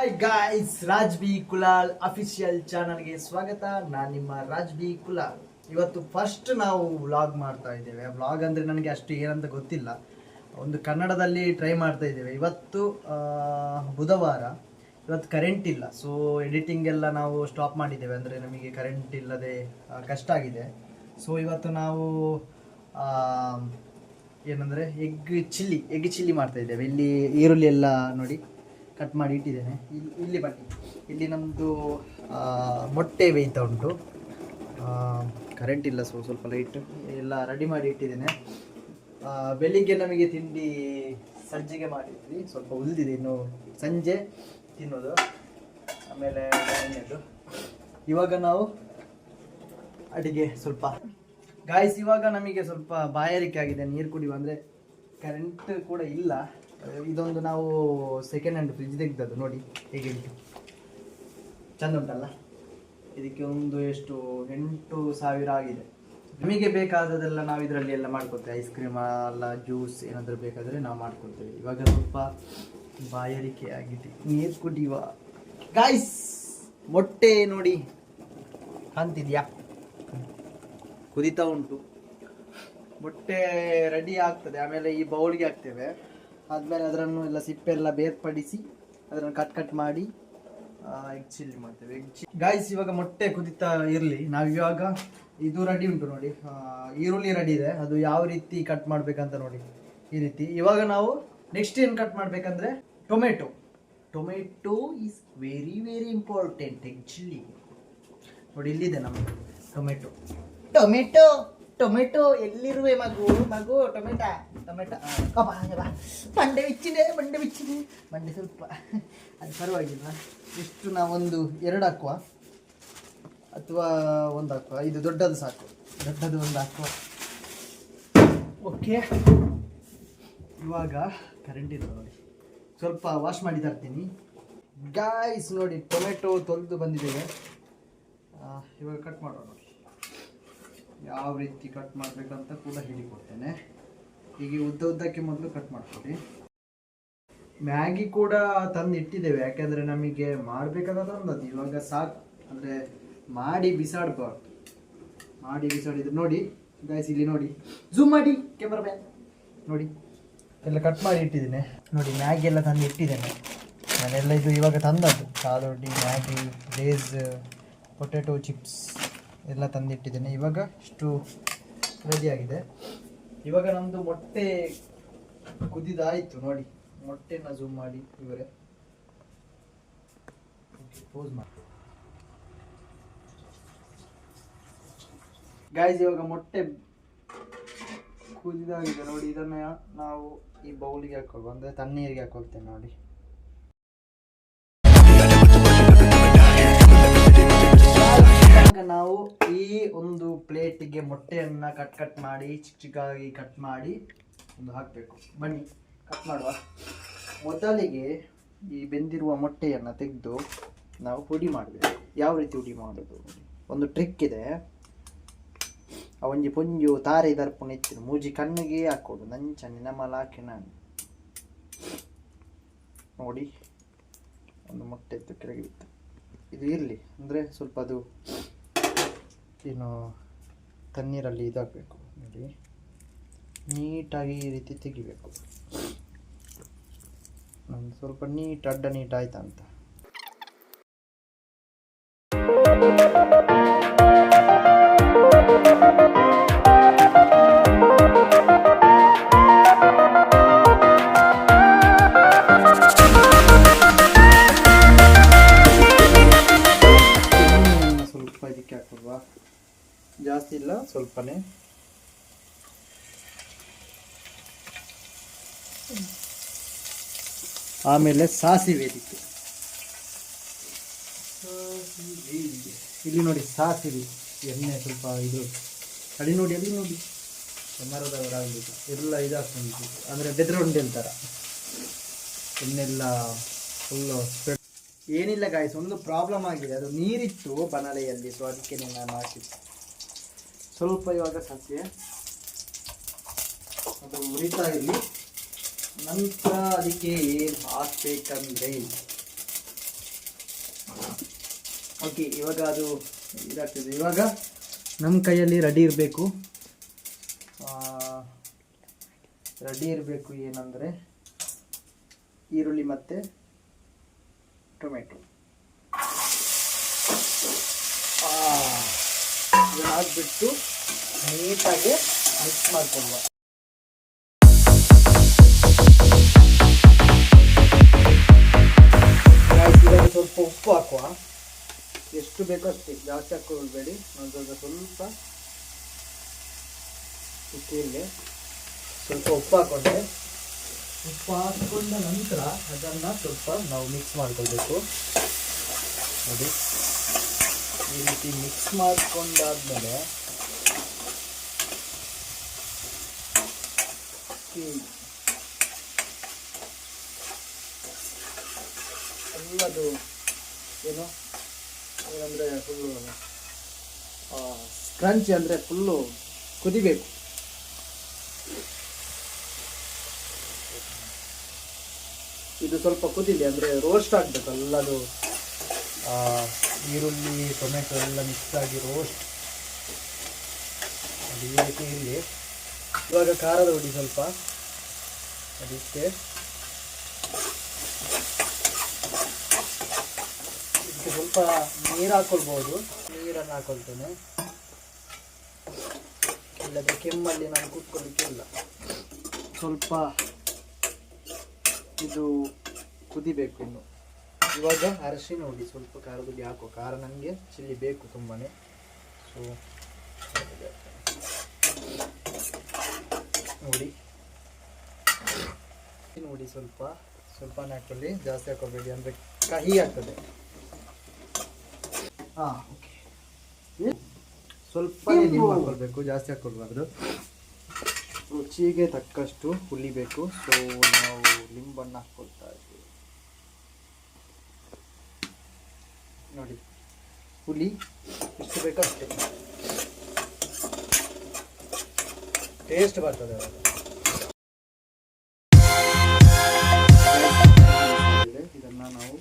Hi guys Raj B Kulal official ಚಾನಲ್ಗೆ ಸ್ವಾಗತ. ನಾನು ನಿಮ್ಮ ರಾಜ್ ಬಿ ಕುಲಾಲ್ ಇವತ್ತು ಫಸ್ಟ್ ನಾವು ವ್ಲಾಗ್ ಮಾಡ್ತಾ ಇದ್ದೇವೆ. ವ್ಲಾಗ್ ಅಂದರೆ ನನಗೆ ಅಷ್ಟು ಏನಂತ ಗೊತ್ತಿಲ್ಲ. ಒಂದು ಕನ್ನಡದಲ್ಲಿ ಟ್ರೈ ಮಾಡ್ತಾ ಇದ್ದೇವೆ. ಇವತ್ತು ಬುಧವಾರ. ಇವತ್ತು ಕರೆಂಟ್ ಇಲ್ಲ. ಸೊ ಎಡಿಟಿಂಗ್ ಎಲ್ಲ ನಾವು ಸ್ಟಾಪ್ ಮಾಡಿದ್ದೇವೆ. ಅಂದರೆ ನಮಗೆ ಕರೆಂಟ್ ಇಲ್ಲದೆ ಕಷ್ಟ ಆಗಿದೆ. ಸೊ ಇವತ್ತು ನಾವು ಏನಂದರೆ ಎಗ್ ಚಿಲ್ಲಿ ಎಗ್ ಚಿಲ್ಲಿ ಮಾಡ್ತಾ ಇದ್ದೇವೆ. ಇಲ್ಲಿ ಈರುಳ್ಳಿ ಎಲ್ಲ ನೋಡಿ. ಕಟ್ ಮಾಡಿ ಇಟ್ಟಿದ್ದೇನೆ. ಇಲ್ಲಿ ಇಲ್ಲಿ ಬನ್ನಿ. ಇಲ್ಲಿ ನಮ್ಮದು ಮೊಟ್ಟೆ ಬೇಯ್ತಾ ಉಂಟು. ಕರೆಂಟ್ ಇಲ್ಲ ಸೊ ಸ್ವಲ್ಪ ಲೈಟ್ ಎಲ್ಲ ರೆಡಿ ಮಾಡಿ ಇಟ್ಟಿದ್ದೇನೆ. ಬೆಳಿಗ್ಗೆ ನಮಗೆ ತಿಂಡಿ ಸಜ್ಜಿಗೆ ಮಾಡಿದ್ವಿ. ಸ್ವಲ್ಪ ಉಳಿದಿದೆ ಇನ್ನು ಸಂಜೆ ತಿನ್ನೋದು. ಆಮೇಲೆ ಎಣ್ಣೆದು ಇವಾಗ ನಾವು ಅಡಿಗೆ ಸ್ವಲ್ಪ ಗಾಯ್ಸ್ ಇವಾಗ ನಮಗೆ ಸ್ವಲ್ಪ ಬಾಯಾರಿಕೆ ಆಗಿದೆ. ನೀರು ಕುಡಿಯುವ ಅಂದರೆ ಕರೆಂಟ್ ಕೂಡ ಇಲ್ಲ. ಇದೊಂದು ನಾವು ಸೆಕೆಂಡ್ ಹ್ಯಾಂಡ್ ಫ್ರಿಜ್ ತೆಗ್ದದ್ದು, ನೋಡಿ ಹೇಗೆ ಚಂದ ಉಂಟಲ್ಲ? ಇದಕ್ಕೆ ಒಂದು ಎಷ್ಟು, ಎಂಟು ಸಾವಿರ ಆಗಿದೆ. ನಮಗೆ ಬೇಕಾದದೆಲ್ಲ ನಾವು ಇದರಲ್ಲಿ ಎಲ್ಲ ಮಾಡ್ಕೊಳ್ತೇವೆ ಐಸ್ ಕ್ರೀಮ್ ಅಲ್ಲ ಜ್ಯೂಸ್ ಏನಾದರೂ ಬೇಕಾದರೆ ನಾವು ಮಾಡ್ಕೊಳ್ತೇವೆ ಇವಾಗ ಸ್ವಲ್ಪ ಬಾಯಾರಿಕೆ ಆಗಿದೆ. ನೀರು ಕುಡಿಯುವ. ಗಾಯ್ಸ್ ಮೊಟ್ಟೆ ನೋಡಿ. ಕಾಣ್ತಿದ್ಯಾ? ಕುದಿತಾ ಉಂಟು. ಮೊಟ್ಟೆ ರೆಡಿ ಆಗ್ತದೆ. ಆಮೇಲೆ ಈ ಬೌಲ್ಗೆ ಹಾಕ್ತೇವೆ. ಆದಮೇಲೆ ಅದರನ್ನು ಎಲ್ಲ ಸಿಪ್ಪೆ ಎಲ್ಲ ಬೇರ್ಪಡಿಸಿ ಅದನ್ನು ಕಟ್ ಕಟ್ ಮಾಡಿ ಎಗ್ ಚಿಲ್ಲಿ ಮಾಡ್ತೇವೆ. ಎಗ್ ಚಿ ಗಾಯ್ಸ್ ಇವಾಗ ಮೊಟ್ಟೆ ಕುದಿತಾ ಇರಲಿ. ನಾವು ಇವಾಗ ಇದು ರೆಡಿ ಉಂಟು ನೋಡಿ. ಈರುಳ್ಳಿ ರೆಡಿ ಇದೆ. ಅದು ಯಾವ ರೀತಿ ಕಟ್ ಮಾಡಬೇಕಂತ ನೋಡಿ. ಈ ರೀತಿ. ಇವಾಗ ನಾವು ನೆಕ್ಸ್ಟ್ ಏನು ಕಟ್ ಮಾಡಬೇಕಂದ್ರೆ tomato. Tomato is very very important egg chilli ನೋಡಿ, ಇಲ್ಲಿದೆ ನಮಗೆ ಟೊಮೆಟೊ. ಟೊಮೆಟೊ! ಟೊಮೆಟೊ ಎಲ್ಲಿರುವೆ ಮಗು? ಮಗು, ಟೊಮೆಟೊ ಟೊಮೆಟೊ. ಬಾ. ಮಂಡೆ ಬಿಚ್ಚಿದೆ ಮಂಡೆ ಬಿಚ್ಚಿದೆ. ಮಂಡೆ ಸ್ವಲ್ಪ. ಅದು ಪರವಾಗಿಲ್ಲ. ಎಷ್ಟು ನಾವೊಂದು ಎರಡು ಹಾಕುವ? ಅಥವಾ ಒಂದು ಹಾಕುವ? ಇದು ದೊಡ್ಡದು ಸಾಕು. ದೊಡ್ಡದು ಒಂದು ಹಾಕುವ. ಓಕೆ ಇವಾಗ ಕರೆಂಟ್ ಇಲ್ಲ ನೋಡಿ. ಸ್ವಲ್ಪ ವಾಶ್ ಮಾಡಿ ತರ್ತೀನಿ. ಗಾಯ್ಸ್ ನೋಡಿ, ಟೊಮೆಟೊ ತೊಳೆದು ಬಂದಿದ್ದೇವೆ ಇವಾಗ ಕಟ್ ಮಾಡೋಣ ನೋಡಿ. ಯಾವ ರೀತಿ ಕಟ್ ಮಾಡಬೇಕಂತ ಕೂಡ ಹೇಳಿಕೊಡ್ತೇನೆ. ಹೀಗೆ ಉದ್ದ ಉದ್ದಕ್ಕೆ ಮೊದಲು ಕಟ್ ಮಾಡ್ಕೊಳ್ಳಿ ಮ್ಯಾಗಿ ಕೂಡ ತಂದು ಇಟ್ಟಿದ್ದೇವೆ ಯಾಕೆಂದರೆ ನಮಗೆ ಮಾಡಬೇಕಾದ ತಂದದ್ದು. ಇವಾಗ ಸಾಕು, ಅಂದರೆ ಮಾಡಿ ಬಿಸಾಡಬಾರ್ದು. ಮಾಡಿ ಬಿಸಾಡಿದ್ರೆ ನೋಡಿ ಗಾಯ್ಸ್ ಇಲ್ಲಿ ನೋಡಿ. ಝೂಮ್ ಮಾಡಿ ಕ್ಯಾಮ್ರಾ ಮ್ಯಾನ್ ನೋಡಿ. ಎಲ್ಲ ಕಟ್ ಮಾಡಿ ಇಟ್ಟಿದ್ದೇನೆ. ನೋಡಿ, ಮ್ಯಾಗಿ ಎಲ್ಲ ತಂದು ಇಟ್ಟಿದ್ದೇನೆ ನಾನೆಲ್ಲ ಇದು ಇವಾಗ ತಂದದ್ದು. ಕಾಲೊಡ್ಡಿ ಮ್ಯಾಗಿ, ಲೇಸ್, ಪೊಟ್ಯಾಟೊ, ಚಿಪ್ಸ್. ಎಲ್ಲ ತಂದಿಟ್ಟಿದ್ದೇನೆ. ಇವಾಗ ಇಷ್ಟು ರೆಡಿಯಾಗಿದೆ ಇವಾಗ ನಮ್ಮದು ಮೊಟ್ಟೆ ಕುದಿದಾಯಿತು ನೋಡಿ. ಮೊಟ್ಟೆನ ಝೂಮ್ ಮಾಡಿ ಇವರೇ. ಪೋಸ್ ಮಾಡಿ. ಗಾಯ್ಸ್ ಇವಾಗ ಮೊಟ್ಟೆ ಕುದಿದಾಗಿದೆ ನೋಡಿ. ಇದನ್ನ ನಾವು ಈ ಬೌಲಿಗೆ ಹಾಕೊಳ್ಬೋದು ಅಂದರೆ ತಣ್ಣೀರಿಗೆ ಹಾಕೊಳ್ತೇವೆ ನೋಡಿ. ನಾವು ಈ ಒಂದು ಪ್ಲೇಟಿಗೆ ಮೊಟ್ಟೆಯನ್ನ ಕಟ್ ಕಟ್ ಮಾಡಿ, ಚಿಕ್ಕ ಚಿಕ್ಕಾಗಿ ಕಟ್ ಮಾಡಿ ಒಂದು ಹಾಕಬೇಕು. ಬನ್ನಿ ಕಟ್ ಮಾಡುವ. ಮೊದಲಿಗೆ ಈ ಬೆಂದಿರುವ ಮೊಟ್ಟೆಯನ್ನು ತೆಗೆದು ನಾವು ಪುಡಿ ಮಾಡಬೇಕು. ಯಾವ ರೀತಿ ಪುಡಿ ಮಾಡೋದು? ಒಂದು ಟ್ರಿಕ್ ಇದೆ. ಅವಂಜಿ ಪುಂಜು, ತಾರೆ ದರ್ಪಣ ಇತ್ತು ಮೂಜಿ ಕಣ್ಣಿಗೆ ಹಾಕೋದು. ನಂಚ ನಿನಮಲ ಹಾಕಿ ನಾನು. ನೋಡಿ, ಒಂದು ಮೊಟ್ಟೆ ಇತ್ತು ಕೆಳಗೆ ಇದು ಇರಲಿ. ಅಂದರೆ ಸ್ವಲ್ಪ ಅದು ಏನು ತಣ್ಣೀರಲ್ಲಿ ಇದಾಗಬೇಕು ನೋಡಿ. ನೀಟಾಗಿ ಈ ರೀತಿ ತೆಗಿಬೇಕು. ಒಂದು ಸ್ವಲ್ಪ ನೀಟ್, ಅಡ್ಡ ನೀಟ್ ಆಯ್ತಾ ಅಂತ. ಜಾಸ್ತಿ ಇಲ್ಲ, ಸ್ವಲ್ಪನೇ. ಆಮೇಲೆ ಸಾಸಿವೆ ಇದಕ್ಕೆ ಇಲ್ಲಿ ನೋಡಿ ಸಾಸಿವೆ ಎಣ್ಣೆ ಸ್ವಲ್ಪ ಇದು. ಕಡಿ ನೋಡಿ ಅಲ್ಲಿ ನೋಡಿ? ಮರದವರಾಗಬೇಕು ಎಲ್ಲ ಇದಾಗ್ತದೆ ಅಂದರೆ ಬೆದರುಂಡೆ ಥರ ಎಣ್ಣೆಲ್ಲ ಫುಲ್ಲು ಏನಿಲ್ಲ ಗಾಯ್ಸ್ ಒಂದು ಪ್ರಾಬ್ಲಮ್ ಆಗಿದೆ. ಅದು ನೀರಿತ್ತು ಬನಲೆಯಲ್ಲಿ ಸೊ ಅದಕ್ಕೆ ನಾನು ಹಾಕಿದ್ದು. ಸ್ವಲ್ಪ ಇವಾಗ ಸಸ್ಯ ಅದು ಉರಿತಾ ಇರಲಿ. ನಂತರ ಅದಕ್ಕೆ ಏನು ಹಾಕ್ಬೇಕಂದ್ರೆ, ಓಕೆ, ಇವಾಗ ಅದು ಇದಾಗ್ತದೆ. ಇವಾಗ ನಮ್ಮ ಕೈಯಲ್ಲಿ ರೆಡಿ ಇರಬೇಕು. ರೆಡಿ ಇರಬೇಕು ಏನಂದರೆ ಈರುಳ್ಳಿ ಮತ್ತು ಟೊಮೆಟೊ ಇದನ್ನ ಹಾಕ್ಬಿಟ್ಟು ನೀಟಾಗಿ ಮಿಕ್ಸ್ ಮಾಡ್ಕೊಳ್ಳುವ. ಸ್ವಲ್ಪ ಉಪ್ಪು ಹಾಕುವ. ಎಷ್ಟು ಬೇಕೋ ಅಷ್ಟೇ, ಜಾಸ್ತಿ ಹಾಕೊಳ್ಬೇಡಿ ಒಂದು ಸ್ವಲ್ಪ ಸ್ವಲ್ಪ ಉಪ್ಪಿಗೆ ಸ್ವಲ್ಪ ಉಪ್ಪು ಹಾಕೊಂಡೆ. ಉಪ್ಪು ಹಾಕೊಂಡ ನಂತರ ಅದನ್ನು ಸ್ವಲ್ಪ ನಾವು ಮಿಕ್ಸ್ ಮಾಡ್ಕೊಳ್ಬೇಕು. ನೋಡಿ ಈ ರೀತಿ ಮಿಕ್ಸ್ ಮಾಡಿಕೊಂಡಾದ್ಮೇಲೆ ಎಲ್ಲದು ಏನು? ಏನಂದರೆ ಫುಲ್ಲು ಕ್ರಂಚಿ ಅಂದರೆ ಫುಲ್ಲು ಕುದಿಬೇಕು. ಇದು ಸ್ವಲ್ಪ ಕುದಿಲಿ ಅಂದರೆ ರೋಸ್ಟ್ ಆಗಬೇಕು ಎಲ್ಲದು ಈರುಳ್ಳಿ, ಟೊಮೆಟೊ ಎಲ್ಲ ಮಿಕ್ಸ್ ಆಗಿ ರೋಸ್ಟ್ ಅದು ಈ ಇರಲಿ ಇವಾಗ ಖಾರದ ಹುಡಿ ಸ್ವಲ್ಪ. ಅದಕ್ಕೆ ಇದಕ್ಕೆ ಸ್ವಲ್ಪ ನೀರು ಹಾಕೊಳ್ಬೋದು. ನೀರನ್ನು ಹಾಕೊಳ್ತೇನೆ. ಇಲ್ಲದೆ ಕೆಮ್ಮಲ್ಲಿ ನಾನು ಕೂತ್ಕೊಳ್ಳಿಕ್ಕೆ ಇಲ್ಲ. ಸ್ವಲ್ಪ ಇದು ಕುದಿಬೇಕು ಇನ್ನು. ಇವಾಗ ಅರಶಿನ ನೋಡಿ ಸ್ವಲ್ಪ ಖಾರದಲ್ಲಿ ಹಾಕು ಖಾರ ನನಗೆ ಚಿಲ್ಲಿ ಬೇಕು ತುಂಬಾ ಸೊ ನೋಡಿ ನೋಡಿ ಸ್ವಲ್ಪ ಸ್ವಲ್ಪ ಹಾಕೊಳ್ಳಿ ಜಾಸ್ತಿ ಹಾಕೋಬೇಡಿ ಅಂದರೆ ಕಹಿ ಆಗ್ತದೆ. ಹಾಂ ಓಕೆ ಸ್ವಲ್ಪ ಲಿಂಬು ಹಾಕೊಳ್ಬೇಕು ಜಾಸ್ತಿ ಹಾಕೊಳ್ಬಾರ್ದು. ರುಚಿಗೆ ತಕ್ಕಷ್ಟು ಹುಲಿಬೇಕು ಸೊ ನಾವು ಲಿಂಬನ್ನು ಹಾಕ್ಕೊಳ್ತಾ ಇದ್ದೀವಿ ನೋಡಿ ಹುಲಿ ಎಷ್ಟು ಬೇಕೋ ಅಷ್ಟೇ ಟೇಸ್ಟ್ ಬರ್ತದೆ ಇದನ್ನು ನಾವು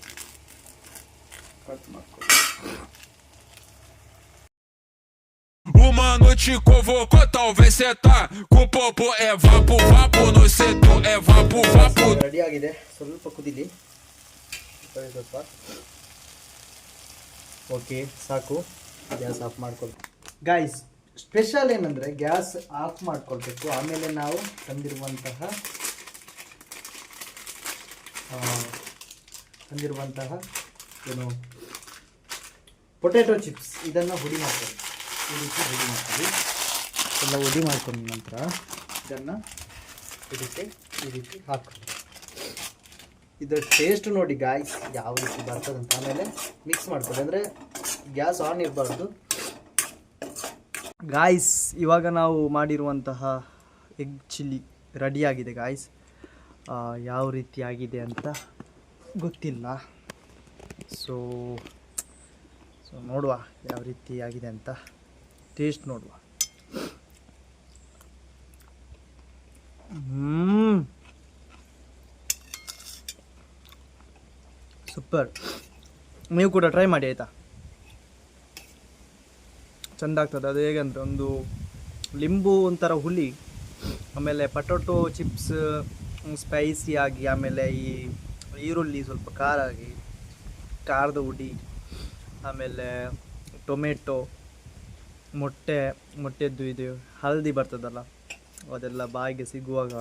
ಕಟ್ ಮಾಡ್ಕೊಳ್ಳಿ Uma noite convocou, talvez cê tá com popo é vapo, vapo no setor é vapo, vapo. Ready ಆಗಿದೆ ಸ್ವಲ್ಪ ಕುದಿಲಿ ಸ್ವಲ್ಪ ಓಕೆ, ಸಾಕು. ಗ್ಯಾಸ್ ಆಫ್ ಮಾಡ್ಕೊಳ್ಬೇಕು ಗಾಯ್ಸ್ ಸ್ಪೆಷಲ್ ಏನಂದರೆ ಗ್ಯಾಸ್ ಆಫ್ ಮಾಡ್ಕೊಳ್ಬೇಕು. ಆಮೇಲೆ ನಾವು ತಂದಿರುವಂತಹ ತಂದಿರುವಂತಹ ಏನು ಪೊಟ್ಯಾಟೊ ಚಿಪ್ಸ್ ಇದನ್ನು ಹುಡಿ ಮಾಡ್ಕೊಳ್ಳಿ. ಈ ರೀತಿ ಹುಡಿ ಮಾಡ್ತೀವಿ ಎಲ್ಲ ಹುಡಿ ಮಾಡ್ಕೊಂಡ ನಂತರ ಇದನ್ನು ಇದಕ್ಕೆ ಈ ರೀತಿ ಹಾಕೊಳ್ಳಿ ಇದರ ಟೇಸ್ಟ್ ನೋಡಿ ಗಾಯ್ಸ್ ಯಾವ ರೀತಿ ಬರ್ತದೆ ಅಂತ ಆಮೇಲೆ ಮಿಕ್ಸ್ ಮಾಡ್ಕೊಳ್ಳಿ. ಅಂದರೆ ಗ್ಯಾಸ್ ಆನ್ ಇರಬಾರ್ದು. ಗಾಯ್ಸ್ ಇವಾಗ ನಾವು ಮಾಡಿರುವಂತಹ ಎಗ್ ಚಿಲ್ಲಿ ರೆಡಿಯಾಗಿದೆ ಗಾಯ್ಸ್ ಯಾವ ರೀತಿ ಆಗಿದೆ ಅಂತ ಗೊತ್ತಿಲ್ಲ. ಸೊ ಸೊ ನೋಡುವ ಯಾವ ರೀತಿ ಆಗಿದೆ ಅಂತ. ಟೇಸ್ಟ್ ನೋಡುವ. ಸೂಪರ್. ನೀವು ಕೂಡ ಟ್ರೈ ಮಾಡಿ ಆಯಿತಾ? ಚೆಂದ ಆಗ್ತದೆ. ಅದು ಹೇಗೆ ಅಂದರೆ ಒಂದು ಲಿಂಬು ಒಂಥರ ಹುಳಿ, ಆಮೇಲೆ ಪಟೊಟೊ ಚಿಪ್ಸ್ ಸ್ಪೈಸಿ ಆಗಿ, ಆಮೇಲೆ ಈ ಈರುಳ್ಳಿ ಸ್ವಲ್ಪ ಖಾರ ಆಗಿ, ಖಾರದ ಹುಡಿ, ಆಮೇಲೆ ಟೊಮೆಟೊ, ಮೊಟ್ಟೆ, ಮೊಟ್ಟೆದ್ದು ಇದು ಹಳದಿ ಬರ್ತದಲ್ಲ, ಅದೆಲ್ಲ ಬಾಯಿಗೆ ಸಿಗುವಾಗ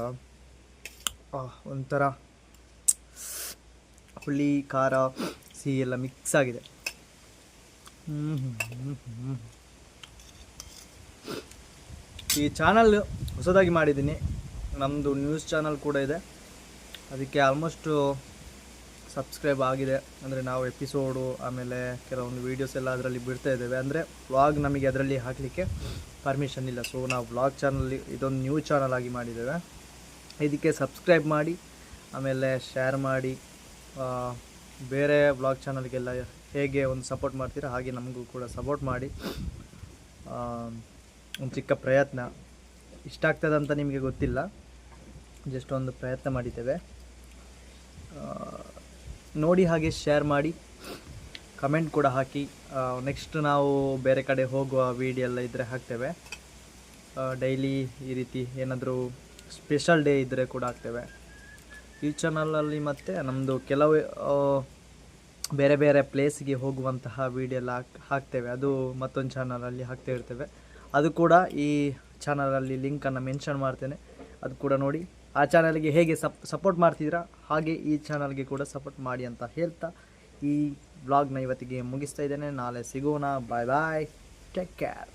ಒಂಥರ ಹುಳಿ, ಖಾರ, ಸಿಹಿ ಎಲ್ಲ ಮಿಕ್ಸ್ ಆಗಿದೆ. ಈ ಚಾನಲ್ ಹೊಸದಾಗಿ ಮಾಡಿದ್ದೀನಿ. ನಮ್ಮದು ನ್ಯೂಸ್ ಚಾನಲ್ ಕೂಡ ಇದೆ. ಅದಕ್ಕೆ ಆಲ್ಮೋಸ್ಟು ಸಬ್ಸ್ಕ್ರೈಬ್ ಆಗಿದೆ. ಅಂದರೆ ನಾವು ಎಪಿಸೋಡು ಆಮೇಲೆ ಕೆಲವೊಂದು ವೀಡಿಯೋಸ್ ಎಲ್ಲ ಅದರಲ್ಲಿ ಬಿಡ್ತಾ ಇದ್ದೇವೆ. ಅಂದರೆ ವ್ಲಾಗ್ ನಮಗೆ ಅದರಲ್ಲಿ ಹಾಕಲಿಕ್ಕೆ ಪರ್ಮಿಷನ್ ಇಲ್ಲ. ಸೊ ನಾವು ವ್ಲಾಗ್ ಚಾನಲ್ ಇದೊಂದು ನ್ಯೂ ಚಾನಲ್ ಆಗಿ ಮಾಡಿದ್ದೇವೆ. ಇದಕ್ಕೆ ಸಬ್ಸ್ಕ್ರೈಬ್ ಮಾಡಿ, ಆಮೇಲೆ ಶೇರ್ ಮಾಡಿ ಬೇರೆ ಬ್ಲಾಗ್ ಚಾನಲ್ಗೆಲ್ಲ ಹೇಗೆ ಒಂದು ಸಪೋರ್ಟ್ ಮಾಡ್ತೀರಾ, ಹಾಗೆ ನಮಗೂ ಕೂಡ ಸಪೋರ್ಟ್ ಮಾಡಿ. ಒಂದು ಚಿಕ್ಕ ಪ್ರಯತ್ನ. ಇಷ್ಟ ಅಂತ ನಿಮಗೆ ಗೊತ್ತಿಲ್ಲ. ಜಸ್ಟ್ ಒಂದು ಪ್ರಯತ್ನ ಮಾಡಿದ್ದೇವೆ. ನೋಡಿ ಹಾಗೆ ಶೇರ್ ಮಾಡಿ. ಕಮೆಂಟ್ ಕೂಡ ಹಾಕಿ. ನೆಕ್ಸ್ಟ್ ನಾವು ಬೇರೆ ಕಡೆ ಹೋಗುವ ವಿಡಿಯೋ ಎಲ್ಲ ಇದ್ದರೆ ಹಾಕ್ತೇವೆ. ಡೈಲಿ ಈ ರೀತಿ ಏನಾದರೂ ಸ್ಪೆಷಲ್ ಡೇ ಇದ್ದರೆ ಕೂಡ ಹಾಕ್ತೇವೆ. ಈ ಚಾನಲಲ್ಲಿ ಮತ್ತು ನಮ್ಮದು ಕೆಲವು ಬೇರೆ ಬೇರೆ ಪ್ಲೇಸ್ಗೆ ಹೋಗುವಂತಹ ವಿಡಿಯೋ ಎಲ್ಲ ಹಾಕ್, ಹಾಕ್ತೇವೆ. ಅದು ಮತ್ತೊಂದು ಚಾನಲಲ್ಲಿ ಹಾಕ್ತಾ ಇರ್ತೇವೆ. ಅದು ಕೂಡ ಈ ಚಾನಲಲ್ಲಿ ಲಿಂಕನ್ನು ಮೆನ್ಷನ್ ಮಾಡ್ತೇನೆ. ಅದು ಕೂಡ ನೋಡಿ, ಆ ಚಾನಲ್ಗೆ ಹೇಗೆ ಸಪ್ ಸಪೋರ್ಟ್ ಮಾಡ್ತಿದ್ದೀರಾ, ಹಾಗೆ ಈ ಚಾನಲ್ಗೆ ಕೂಡ ಸಪೋರ್ಟ್ ಮಾಡಿ ಅಂತ ಹೇಳ್ತಾ ಈ ಬ್ಲಾಗ್ನ ಇವತ್ತಿಗೆ ಮುಗಿಸ್ತಾ ಇದ್ದೇನೆ. ನಾಳೆ ಸಿಗೋಣ. ಬಾಯ್ ಬಾಯ್ ಟೇಕ್ ಕೇರ್